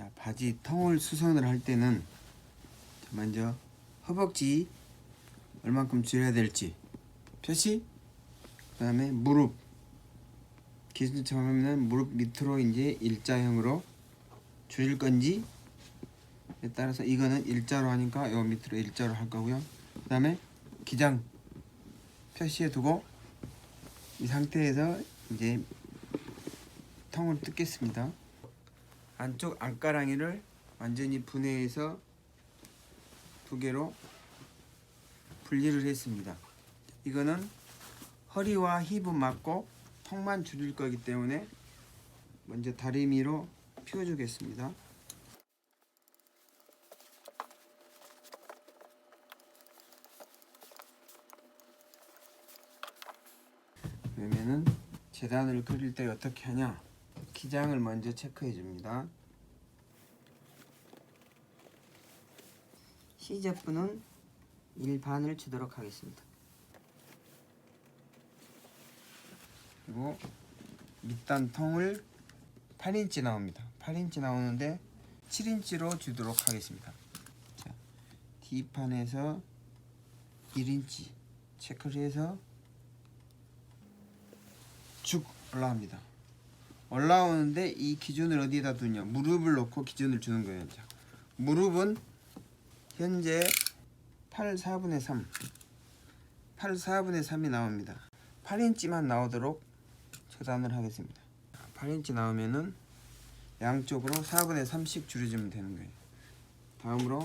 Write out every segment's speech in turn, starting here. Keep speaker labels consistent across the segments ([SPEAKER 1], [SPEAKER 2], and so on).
[SPEAKER 1] 자, 바지 통을 수선을 할 때는 자, 먼저 허벅지 얼만큼 줄여야 될지 표시 그 다음에 무릎 기준점 하면은 무릎 밑으로 이제 일자형으로 줄일 건지 에 따라서 이거는 일자로 하니까 요 밑으로 일자로 할 거고요. 그 다음에 기장 표시해 두고 이 상태에서 이제 통을 뜯겠습니다. 안쪽 안가랑이를 완전히 분해해서 두 개로 분리를 했습니다. 이거는 허리와 힙은 맞고 통만 줄일 거기 때문에 먼저 다리미로 피워주겠습니다. 그러면은 재단을 그릴 때 어떻게 하냐? 기장을 먼저 체크해 줍니다.
[SPEAKER 2] 시제분은 일반을 주도록 하겠습니다.
[SPEAKER 1] 그리고 밑단 통을 8인치 나옵니다. 8인치 나오는데 7인치로 주도록 하겠습니다. 자, D판에서 1인치 체크를 해서 쭉 올라옵니다. 올라오는데 이 기준을 어디에다 두냐? 무릎을 놓고 기준을 주는 거예요. 자, 무릎은 현재 8 4분의 3 8 4분의 3이 나옵니다. 8인치만 나오도록 처단을 하겠습니다. 8인치 나오면은 양쪽으로 4분의 3씩 줄여주면 되는 거예요. 다음으로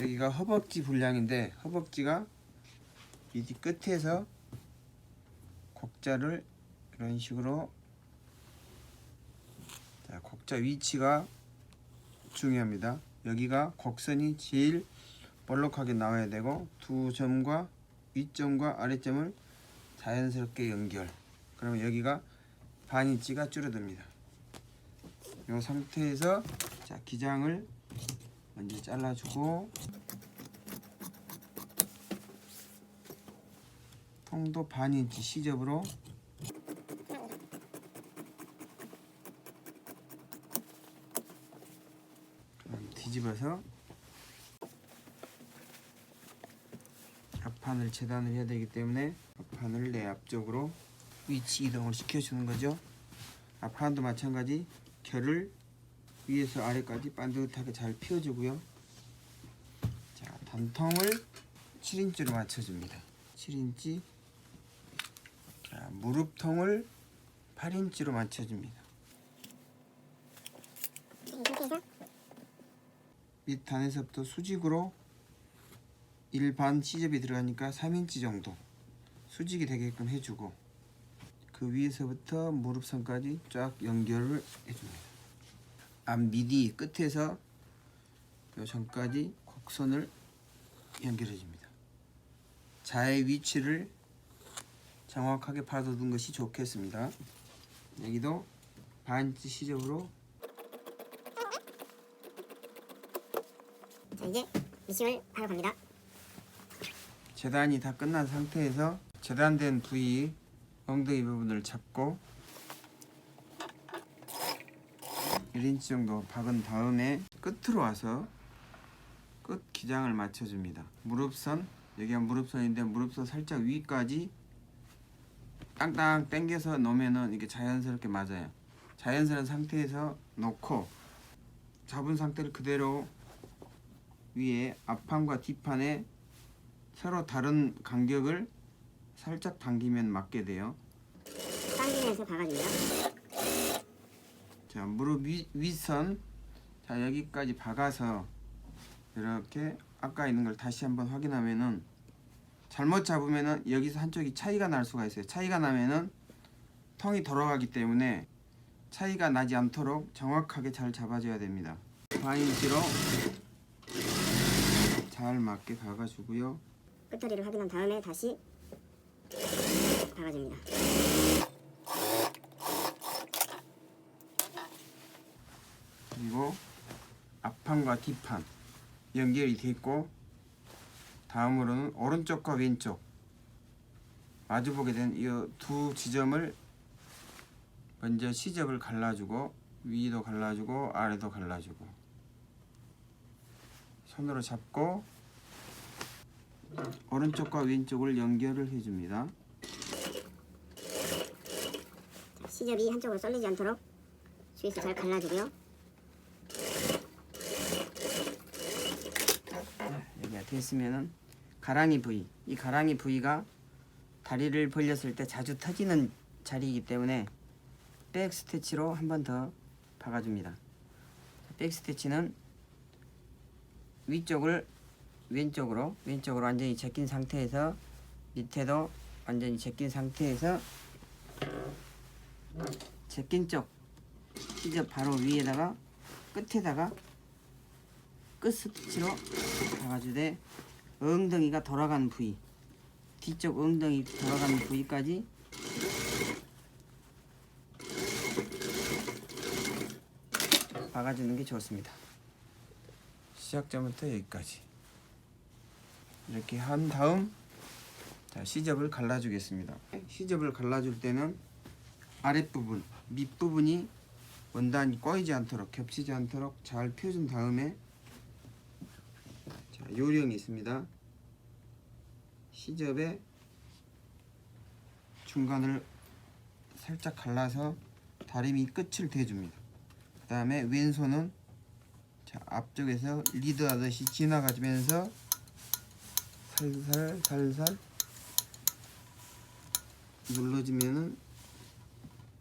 [SPEAKER 1] 여기가 허벅지 분량인데 허벅지가 이 끝에서 곡자를 이런 식으로 자, 곡자 위치가 중요합니다. 여기가 곡선이 제일 볼록하게 나와야 되고 두 점과 윗점과 아랫점을 자연스럽게 연결. 그러면 여기가 반 인치가 줄어듭니다. 이 상태에서 자 기장을 먼저 잘라주고 통도 반 인치 시접으로 그다음 뒤집어서 앞판을 재단을 해야 되기 때문에 앞판을 내 앞쪽으로 위치 이동을 시켜주는 거죠. 앞판도 마찬가지 결을 위에서 아래까지 반듯하게 잘 피워주고요. 자 단통을 7인치로 맞춰줍니다. 7인치. 자 무릎통을 8인치로 맞춰줍니다.
[SPEAKER 3] 이 상태에서
[SPEAKER 1] 밑 단에서부터 수직으로 일반 시접이 들어가니까 3인치 정도 수직이 되게끔 해주고 그 위에서부터 무릎선까지 쫙 연결을 해줍니다. 앞 미디 끝에서 요 전까지 곡선을 연결해줍니다. 자의 위치를 정확하게 봐두는 것이 좋겠습니다. 여기도 반인치 시접으로
[SPEAKER 3] 자 이제 미싱을 하러 갑니다.
[SPEAKER 1] 재단이 다 끝난 상태에서 재단된 부위 엉덩이 부분을 잡고 1인치 정도 박은 다음에 끝으로 와서 끝 기장을 맞춰줍니다. 무릎선 여기가 무릎선인데 무릎선 살짝 위까지 땅땅 당겨서 놓으면은 이게 자연스럽게 맞아요. 자연스러운 상태에서 놓고 잡은 상태를 그대로 위에 앞판과 뒷판에 서로 다른 간격을 살짝 당기면 맞게 돼요.
[SPEAKER 3] 당기면서 박아줍니다.
[SPEAKER 1] 자 무릎 위, 윗선 자 여기까지 박아서 이렇게 아까 있는 걸 다시 한번 확인하면은 잘못 잡으면은 여기서 한쪽이 차이가 날 수가 있어요. 차이가 나면은 통이 돌아가기 때문에 차이가 나지 않도록 정확하게 잘 잡아줘야 됩니다. 반인치로 잘 맞게 박아주고요.
[SPEAKER 3] 끝자리를 확인한 다음에 다시 박아줍니다.
[SPEAKER 1] 그리고 앞판과 뒷판 연결이 돼 있고 다음으로는 오른쪽과 왼쪽 마주보게 된 이 두 지점을 먼저 시접을 갈라주고 위도 갈라주고 아래도 갈라주고 손으로 잡고 오른쪽과 왼쪽을 연결을 해줍니다.
[SPEAKER 3] 자, 시접이 한쪽으로 쏠리지 않도록 주위에서 잘 갈라주고요.
[SPEAKER 2] 여기가 됐으면은 가랑이 부위 이 가랑이 부위가 다리를 벌렸을 때 자주 터지는 자리이기 때문에 백 스티치로 한 번 더 박아줍니다. 백 스티치는 위쪽을 왼쪽으로 왼쪽으로 완전히 제낀 상태에서 밑에도 완전히 제낀 상태에서 제낀 쪽 시접 바로 위에다가 끝에다가 끝 스티치로 박아주되 엉덩이가 돌아가는 부위 뒤쪽 엉덩이 돌아가는 부위까지 박아주는 게 좋습니다.
[SPEAKER 1] 시작점부터 여기까지 이렇게 한 다음 자, 시접을 갈라주겠습니다. 시접을 갈라줄 때는 아랫부분, 밑부분이 원단이 꼬이지 않도록 겹치지 않도록 잘 펴준 다음에 자, 요령이 있습니다. 시접의 중간을 살짝 갈라서 다리미 끝을 대줍니다. 그 다음에 왼손은 자, 앞쪽에서 리드하듯이 지나가면서 살살 살살 눌러주면은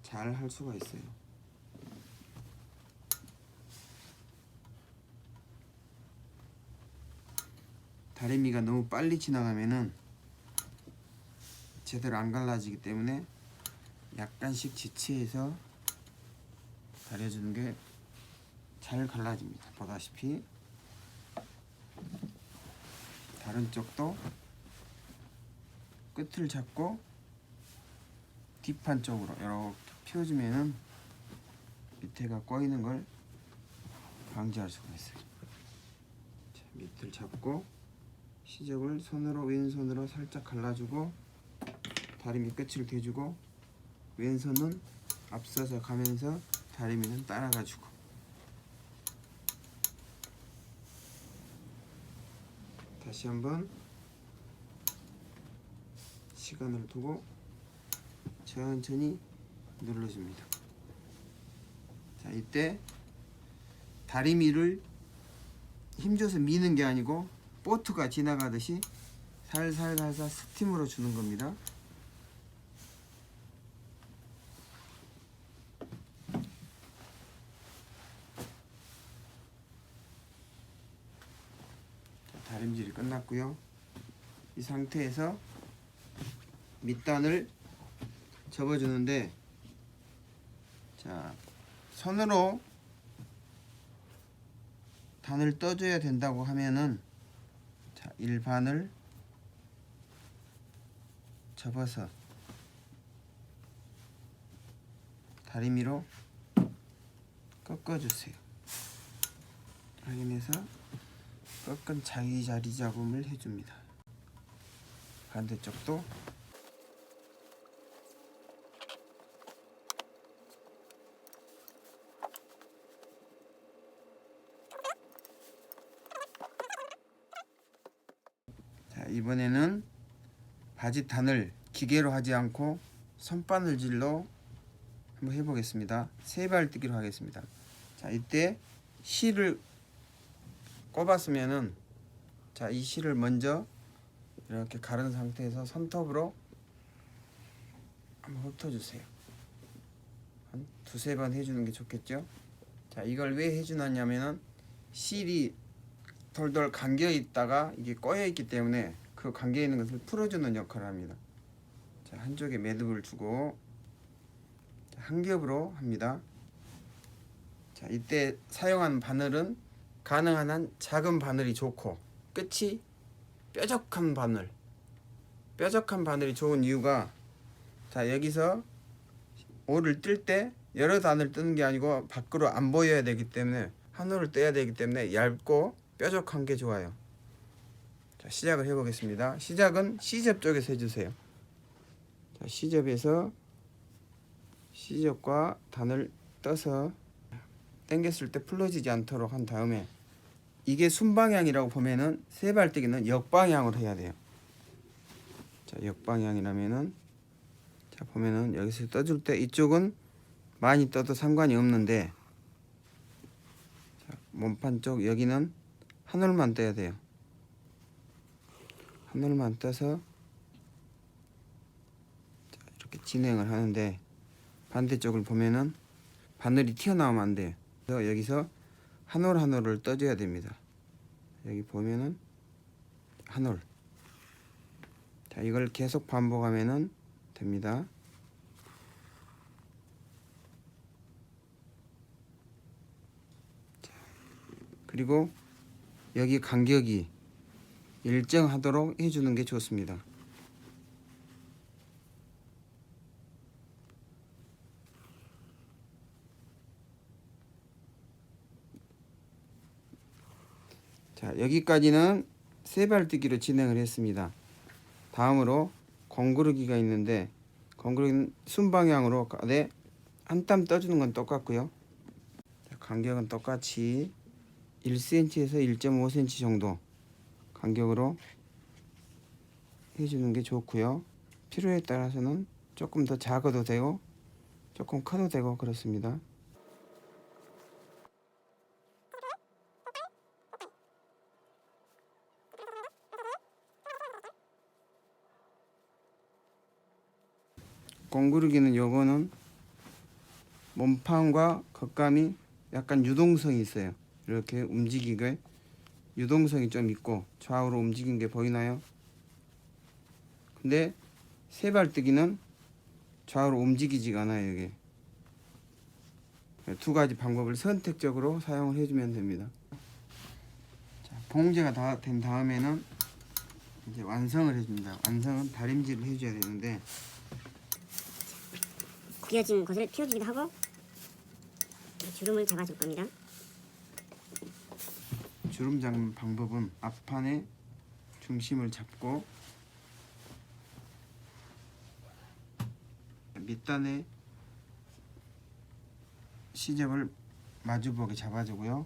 [SPEAKER 1] 잘 할 수가 있어요. 다리미가 너무 빨리 지나가면은 제대로 안 갈라지기 때문에 약간씩 지치해서 다려주는 게 잘 갈라집니다. 보다시피 다른 쪽도 끝을 잡고 뒷판 쪽으로 이렇게 펴주면은 밑에가 꼬이는 걸 방지할 수가 있어요. 자, 밑을 잡고 시접을 손으로 왼손으로 살짝 갈라주고 다리미 끝을 대주고 왼손은 앞서서 가면서 다리미는 따라가지고 다시 한번 시간을 두고 천천히 눌러줍니다. 자 이때 다리미를 힘줘서 미는 게 아니고 보트가 지나가듯이 살살살살 스팀으로 주는 겁니다. 다림질이 끝났고요. 이 상태에서 밑단을 접어주는데 자 손으로 단을 떠줘야 된다고 하면은 자 일반을 접어서 다리미로 꺾어주세요. 확인해서 꺾은 자기 자리 잡음을 해줍니다. 반대쪽도 자 이번에는 바지 단을 기계로 하지 않고 손바늘질로 한번 해보겠습니다. 세 발뜨기로 하겠습니다. 자 이때 실을 꼽았으면은 자 이 실을 먼저 이렇게 가른 상태에서 손톱으로 한번 훑어주세요. 한 두세 번 해주는 게 좋겠죠. 자 이걸 왜 해주느냐면은 실이 돌돌 감겨 있다가 이게 꼬여 있기 때문에 그 감겨 있는 것을 풀어주는 역할을 합니다. 자 한쪽에 매듭을 주고 자, 한 겹으로 합니다. 자 이때 사용한 바늘은 가능한 한 작은 바늘이 좋고 끝이 뾰족한 바늘 뾰족한 바늘이 좋은 이유가 자 여기서 오를 뜰 때 여러 단을 뜨는 게 아니고 밖으로 안 보여야 되기 때문에 한 올을 떼야 되기 때문에 얇고 뾰족한 게 좋아요. 자 시작을 해 보겠습니다. 시작은 시접 쪽에서 해주세요. 자 시접에서 시접과 단을 떠서 당겼을 때 풀어지지 않도록 한 다음에 이게 순방향이라고 보면은 세 발뜨기는 역방향으로 해야 돼요. 자, 역방향이라면은 자 보면은 여기서 떠줄 때 이쪽은 많이 떠도 상관이 없는데 자, 몸판 쪽 여기는 한 올만 떠야 돼요. 한 올만 떠서 자, 이렇게 진행을 하는데 반대쪽을 보면은 바늘이 튀어나오면 안 돼요. 그래서 여기서 한 올 한 올을 떠줘야 됩니다. 여기 보면은 한 올. 자, 이걸 계속 반복하면은 됩니다. 자, 그리고 여기 간격이 일정하도록 해주는 게 좋습니다. 자 여기까지는 세 발뜨기로 진행을 했습니다. 다음으로 공구르기가 있는데 공구르기는 순방향으로 가되 한 땀 떠주는 건 똑같고요. 자, 간격은 똑같이 1cm에서 1.5cm 정도 간격으로 해주는 게 좋고요. 필요에 따라서는 조금 더 작아도 되고 조금 커도 되고 그렇습니다. 공구르기는 요거는 몸판과 겉감이 약간 유동성이 있어요. 이렇게 움직이게 유동성이 좀 있고 좌우로 움직인 게 보이나요? 근데 세발뜨기는 좌우로 움직이지가 않아요. 이게 두 가지 방법을 선택적으로 사용을 해주면 됩니다. 자, 봉제가 다 된 다음에는 이제 완성을 해줍니다. 완성은 다림질을 해줘야 되는데
[SPEAKER 3] 구겨진 것을 피워주기도 하고 주름을 잡아줄 겁니다.
[SPEAKER 1] 주름 잡는 방법은 앞판에 중심을 잡고 밑단에 시접을 마주보게 잡아주고요.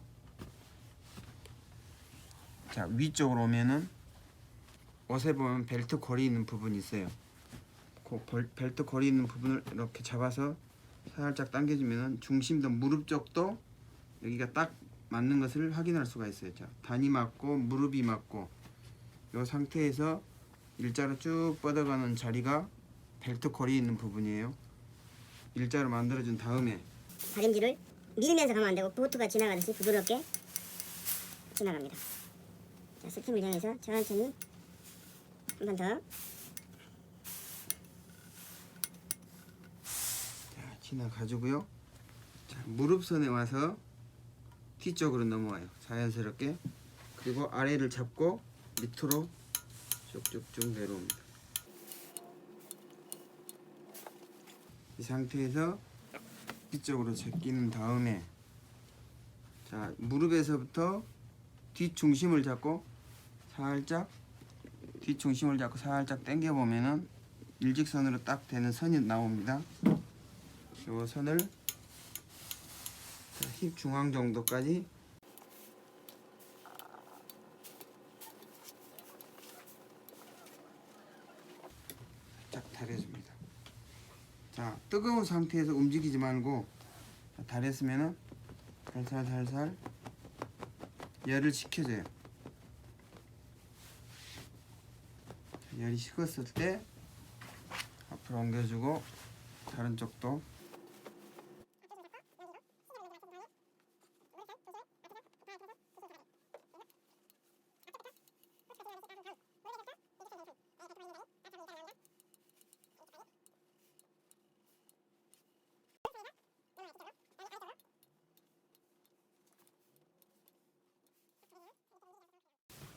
[SPEAKER 1] 자 위쪽으로 오면은 옷에 보면 벨트 고리 있는 부분이 있어요. 그 벌- 벨트 고리 있는 부분을 이렇게 잡아서 살짝 당겨주면은 중심도 무릎 쪽도 여기가 딱 맞는 것을 확인할 수가 있어요. 자, 단이 맞고 무릎이 맞고 이 상태에서 일자로 쭉 뻗어가는 자리가 벨트 고리 있는 부분이에요. 일자로 만들어준 다음에
[SPEAKER 3] 다림질을 밀면서 가면 안 되고 보트가 지나가듯이 부드럽게 지나갑니다. 자, 스팀을 향해서 천천히 한 번 더.
[SPEAKER 1] 자, 지나가지고요. 자, 무릎선에 와서 뒤쪽으로 넘어와요. 자연스럽게 그리고 아래를 잡고 밑으로 쭉쭉쭉 내려옵니다. 이 상태에서 뒤쪽으로 제끼는 다음에 자 무릎에서부터 뒷중심을 잡고 살짝 뒷중심을 잡고 살짝 당겨 보면은 일직선으로 딱 되는 선이 나옵니다. 요 선을 자, 힙 중앙 정도까지 딱 달여줍니다. 자 뜨거운 상태에서 움직이지 말고 자, 달였으면은 살살 살살 열을 식혀줘요. 자, 열이 식었을 때 앞으로 옮겨주고 다른 쪽도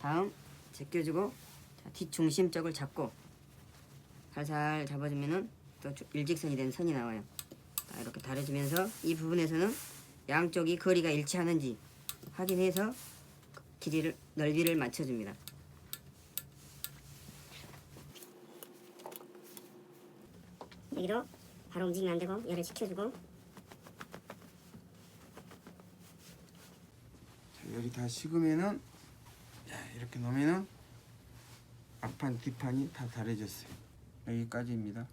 [SPEAKER 2] 다음 제껴주고 자, 뒷중심 쪽을 잡고 살살 잡아주면은 또 주- 일직선이 된 선이 나와요. 자, 이렇게 다려주면서 이 부분에서는 양쪽이 거리가 일치하는지 확인해서 길이를 넓이를 맞춰줍니다.
[SPEAKER 3] 여기도 바로 움직이면 안 되고 열을 식혀주고
[SPEAKER 1] 자, 여기 다 식으면은 자, 이렇게 놓으면은 앞판 뒷판이 다 다려졌어요. 여기까지입니다.